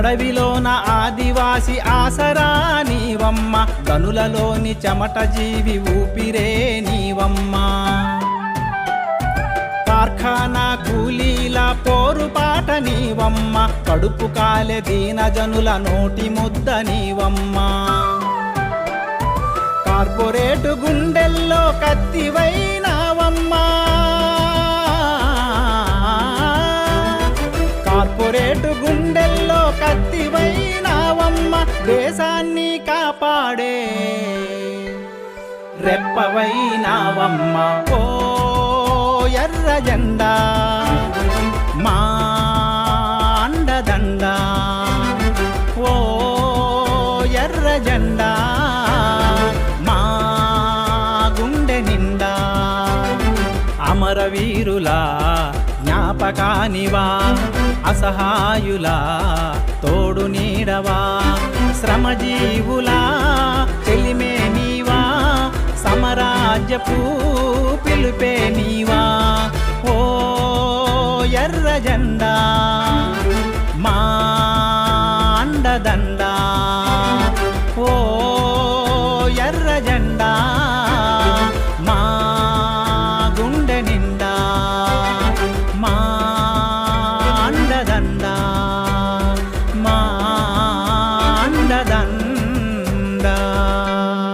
అడవిలోన ఆదివాసి ఆసరా నీవమ్మ. కనులలోని చెమట జీవి ఊపిరే నీవమ్మ. కార్ఖానా కూలీల పోరుపాట నీవమ్మ. కడుపు కాలె దీనజనుల నోటి ముద్ద నీవమ్మ. కార్పొరేటు గుండెల్లో కత్తివై కార్పొరేటు గుండెల్లో కత్తివైనావమ్మ దేశాన్ని కాపాడే రెప్పవైనావమ్మ. ఓ ఎర్ర జెండా మా అండదండ. ఓ ఎర్ర జెండా మా గుండె నిండా. అమరవీరులా తప్పకానివా అసహాయులా? తోడు నీడవా? శ్రమజీవులా? చెలిమే నీవా సమరాజ్యపు పిలుపే నీవా ఓ ఎర్ర జెండా మాండదండా. ఓ ఎర్ర జెండా đàn đàn.